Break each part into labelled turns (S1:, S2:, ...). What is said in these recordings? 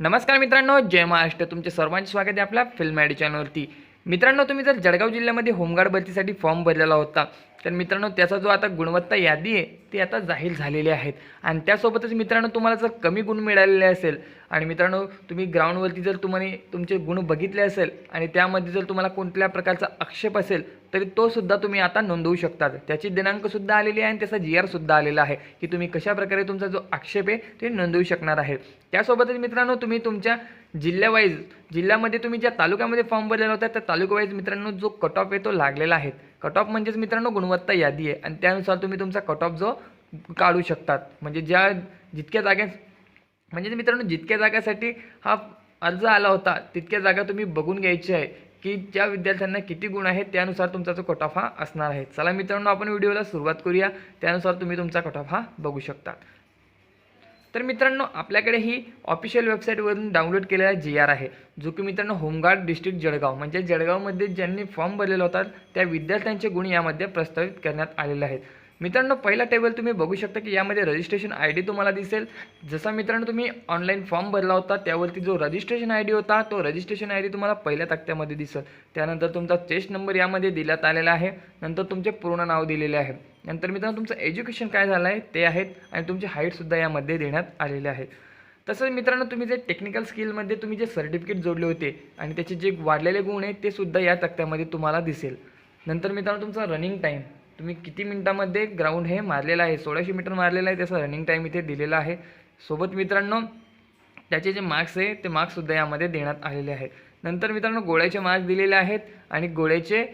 S1: नमस्कार मित्रांनो जय महाराष्ट्र. तुमचे सर्वांचे स्वागत आहे आपल्या फिल्म आयडी चॅनलवरती. मित्रांनो तुम्ही जर जळगाव जिल्ह्यामध्ये होमगार्ड भरतीसाठी फॉर्म भरलेला होता तर मित्रांनो त्याचा जो आता गुणवत्ता यादी आहे ते आता जाहीर झालेले आहेत. आणि त्यासोबतच मित्रांनो तुम्हाला जर कमी गुण मिळालेले असेल आणि मित्रांनो तुम्ही ग्राउंडवरती जर तुम्हाला तुमचे गुण बघितले असेल आणि त्यामध्ये जर तुम्हाला कोणत्या प्रकारचा आक्षेप असेल तरी तो सुद्धा तुम्ही आता नोंदवू शकतात. त्याची दिनांकसुद्धा आलेली आहे आणि त्याचा जी आरसुद्धा आलेला आहे की तुम्ही कशाप्रकारे तुमचा जो आक्षेप आहे ते नोंदवू शकणार आहे. त्यासोबतच मित्रांनो तुम्ही तुमच्या जिल्ह्यावाईज जिल्ह्यामध्ये तुम्ही ज्या तालुक्यामध्ये फॉर्म भरलेला होता त्या तालुक्यावाईज मित्रांनो जो कट ऑफ आहे तो लागलेला आहे. कट ऑफ म्हणजेच मित्रांनो गुणवत्ता यादी आहे. आणि त्यानुसार तुम्ही तुमचा कट ऑफ जो काढू शकतात. म्हणजे ज्या जितक्या जागा म्हणजे मित्रांनो जितक्या जागासाठी हा अर्ज आला होता तितक्या जागा तुम्ही बघून घ्यायची आहे की ज्या विद्यार्थ्यांना किती गुण आहेत त्यानुसार तुमचा जो कट ऑफ हा असणार आहे. चला मित्रांनो आपण व्हिडिओला सुरुवात करूया. त्यानुसार तुम्ही तुमचा कट ऑफ हा बघू शकता तर मित्रांनो आपल्याकडे ही ऑफिशियल वेबसाईटवरून डाउनलोड केलेला जी आर आहे जो की मित्रांनो होमगार्ड डिस्ट्रिक्ट जळगाव. म्हणजे जळगावमध्ये ज्यांनी फॉर्म भरलेला होता त्या विद्यार्थ्यांचे गुण यामध्ये प्रस्तावित करण्यात आलेले आहेत. मित्रांनो पहिला टेबल तुम्ही बघू शकता की यामध्ये रजिस्ट्रेशन आय डी तुम्हाला दिसेल. जसा मित्रांनो तुम्ही ऑनलाईन फॉर्म भरला होता त्यावरती जो रजिस्ट्रेशन आय डी होता तो रजिस्ट्रेशन आय डी तुम्हाला पहिल्या तक्त्यामध्ये दिसेल. त्यानंतर तुमचा चेस्ट नंबर यामध्ये दिल्यात आलेला आहे. नंतर तुमचे पूर्ण नाव दिलेले आहे. नंतर मित्रांनो तुमचं एज्युकेशन काय झालं आहे ते आहेत आणि तुमची हाईटसुद्धा यामध्ये देण्यात आलेले आहे. तसंच मित्रांनो तुम्ही जे टेक्निकल स्किलमध्ये तुम्ही जे सर्टिफिकेट जोडले होते आणि त्याचे जे वाढलेले गुण आहेत ते सुद्धा या तक्त्यामध्ये तुम्हाला दिसेल. नंतर मित्रांनो तुमचा रनिंग टाईम तुम्ही किती मिनटामध्ये ग्राउंड हे मारलेलं आहे? सोळाशे मीटर मारलेलं आहे त्याचा रनिंग टाईम इथे दिलेला आहे. सोबत मित्रांनो त्याचे जे मार्क्स आहे ते मार्क्ससुद्धा यामध्ये देण्यात आलेले आहेत नंतर मित्रांनो गोळ्याचे मार्क्स दिलेले आहेत आणि गोळ्याचे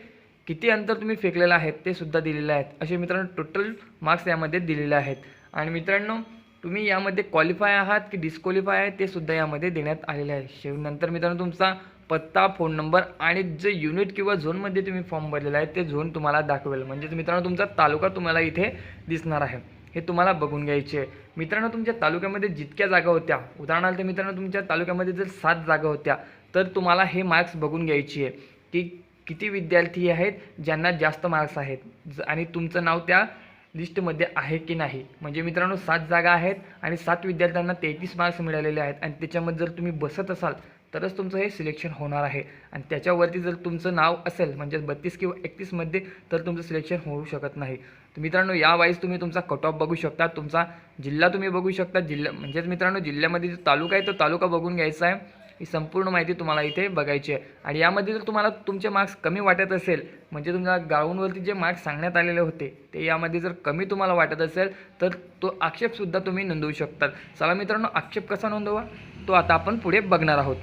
S1: किती अंतर तुम्ही फेकलेलं आहेत ते सुद्धा दिलेलं आहेत. असे मित्रांनो टोटल मार्क्स यामध्ये दिलेले आहेत. आणि मित्रांनो तुम्ही यामध्ये क्वालिफाय आहात की डिस्क्वालिफाय आहे ते सुद्धा यामध्ये देण्यात आलेले आहे. शेव नंतर मित्रांनो तुमचा पत्ता फोन नंबर आणि जे युनिट किंवा झोनमध्ये तुम्ही फॉर्म भरलेला आहे ते झोन तुम्हाला दाखवेल. म्हणजेच मित्रांनो तुमचा तालुका तुम्हाला इथे दिसणार आहे. हे तुम्हाला बघून घ्यायचे आहे. मित्रांनो तुमच्या तालुक्यामध्ये जितक्या जागा होत्या उदाहरणार्थ मित्रांनो तुमच्या तालुक्यामध्ये जर सात जागा होत्या तर तुम्हाला हे मार्क्स बघून घ्यायची आहे की किती विद्यार्थी आहेत ज्यांना जास्त मार्क्स आहेत? ज- आणि तुमचं नाव त्या लिस्टमध्ये आहे की नाही? म्हणजे मित्रांनो सात जागा आहेत आणि सात विद्यार्थ्यांना तेहतीस मार्क्स मिळालेले आहेत. आणि त्याच्यामध्ये जर तुम्ही बसत असाल तरच तुमचं हे सिलेक्शन होणार आहे. आणि त्याच्यावरती जर तुमचं नाव असेल म्हणजे बत्तीस किंवा एकतीसमध्ये तर तुमचं सिलेक्शन होऊ शकत नाही. तर मित्रांनो या वाईज तुम्ही तुमचा कट ऑफ बघू शकता. तुमचा जिल्हा तुम्ही बघू शकता. जिल्हा म्हणजेच मित्रांनो जिल्ह्यामध्ये जो तालुका आहे तो तालुका बघून घ्यायचा आहे. ही संपूर्ण माहिती तुम्हाला इथे बघायची आहे. आणि यामध्ये जर तुम्हाला तुमचे मार्क्स कमी वाटत असेल म्हणजे तुमच्या ग्राउंडवरती जे मार्क्स सांगण्यात आलेले होते ते यामध्ये जर कमी तुम्हाला वाटत असेल तर तो आक्षेपसुद्धा तुम्ही नोंदवू शकतात. चला मित्रांनो आक्षेप कसा नोंदवा? तो आता आपण पुढे बघणार आहोत.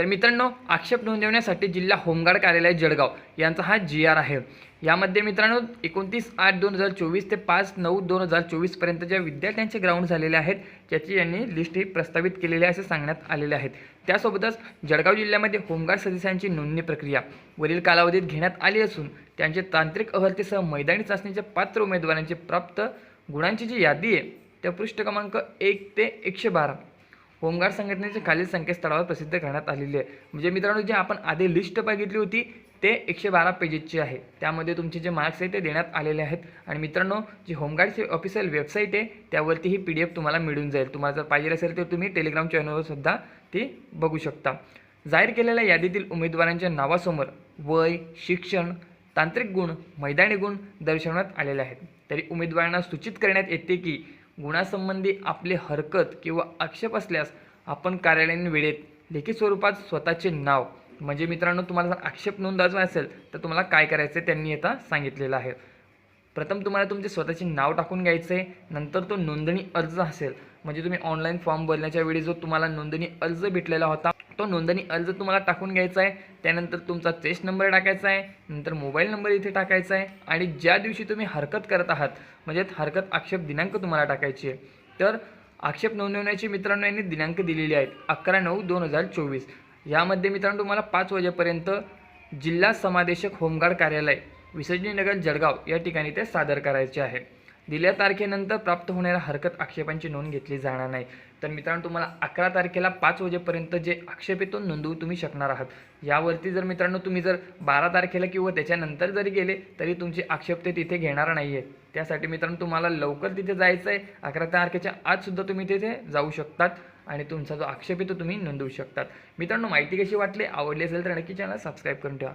S1: तर मित्रांनो आक्षेप नोंदवण्यासाठी जिल्हा होमगार्ड कार्यालय जळगाव यांचा हा जी आर आहे. यामध्ये मित्रांनो एकोणतीस आठ दोन हजार चोवीस ते पाच नऊ दोन हजार चोवीसपर्यंत ज्या विद्यार्थ्यांचे ग्राउंड झालेले आहेत त्याची यांनी लिस्ट ही प्रस्तावित केलेली आहे असे सांगण्यात आलेले आहेत. त्यासोबतच जळगाव जिल्ह्यामध्ये होमगार्ड सदस्यांची नोंदणी प्रक्रिया वरील कालावधीत घेण्यात आली असून त्यांचे तांत्रिक अहर्तेसह मैदानी चाचणीच्या पात्र उमेदवारांची प्राप्त गुणांची जी यादी आहे त्या पृष्ठ क्रमांक एक ते एकशे बारा. होमगार्ड संघटनेच्या खालील संकेतस्थळावर प्रसिद्ध करण्यात आलेली आहे. म्हणजे मित्रांनो जे आपण आधी लिस्ट बघितली होती ते एकशे बारा पेजेसची आहे. त्यामध्ये तुमचे जे मार्क्स आहे ते देण्यात आलेले आहेत. आणि मित्रांनो जी होमगार्डची ऑफिशियल वेबसाईट आहे त्यावरती ही पी डी एफ तुम्हाला मिळून जाईल. तुम्हाला जर पाहिजे असेल तर तुम्ही टेलिग्राम चॅनलवर सुद्धा ती बघू शकता. जाहीर केलेल्या यादीतील उमेदवारांच्या नावासमोर वय शिक्षण तांत्रिक गुण मैदानी गुण दर्शवण्यात आलेले आहेत. तरी उमेदवारांना सूचित करण्यात येते की गुणासंबंधी आपले हरकत किंवा आक्षेप असल्यास आपण कार्यालयीन वेळेत लेखी स्वरूपात स्वतःचे नाव म्हणजे मित्रांनो तुम्हाला जर आक्षेप नोंदवायचा असेल तर तुम्हाला काय करायचं आहे त्यांनी आता सांगितलेलं आहे. प्रथम तुम्हाला तुमचे स्वतःचे नाव टाकून घ्यायचं आहे नंतर तो नोंदणी अर्ज असेल. म्हणजे तुम्ही ऑनलाईन फॉर्म भरण्याच्या वेळी जो तुम्हाला नोंदणी अर्ज भेटलेला होता तो नोंदणी अर्ज तुम्हाला टाकून घ्यायचा आहे त्यानंतर तुमचा चेस्ट नंबर टाकायचा आहे नंतर मोबाईल नंबर इथे टाकायचा आहे आणि ज्या दिवशी तुम्ही हरकत करत आहात म्हणजे हरकत आक्षेप दिनांक तुम्हाला टाकायची आहे तर आक्षेप नोंदवण्याची मित्रांनो यांनी दिनांक दिलेली आहेत अकरा नऊ दोन हजार चोवीस. यामध्ये मित्रांनो तुम्हाला पाच वाजेपर्यंत जिल्हा समादेशक होमगार्ड कार्यालय विसर्जनीनगर जळगाव या ठिकाणी ते सादर करायचे आहे. दिल्या तारखेनंतर प्राप्त होणाऱ्या हरकत आक्षेपांची नोंद घेतली जाणार नाही. तर मित्रांनो तुम्हाला अकरा तारखेला पाच वाजेपर्यंत जे आक्षेप येतो नोंदवू तुम्ही शकणार आहात. यावरती जर मित्रांनो तुम्ही जर बारा तारखेला किंवा त्याच्यानंतर जरी गेले तरी तुमचे आक्षेप ते तिथे घेणार नाही आहे त्यासाठी मित्रांनो तुम्हाला लवकर तिथे जायचं आहे अकरा तारखेच्या आजसुद्धा तुम्ही तिथे जाऊ शकतात आणि तुमचा जो आक्षेप आहे तो तुम्ही नोंदवू शकतात. मित्रांनो माहिती कशी वाटली? आवडली असेल तर नक्की चॅनल सबस्क्राईब करून ठेवा.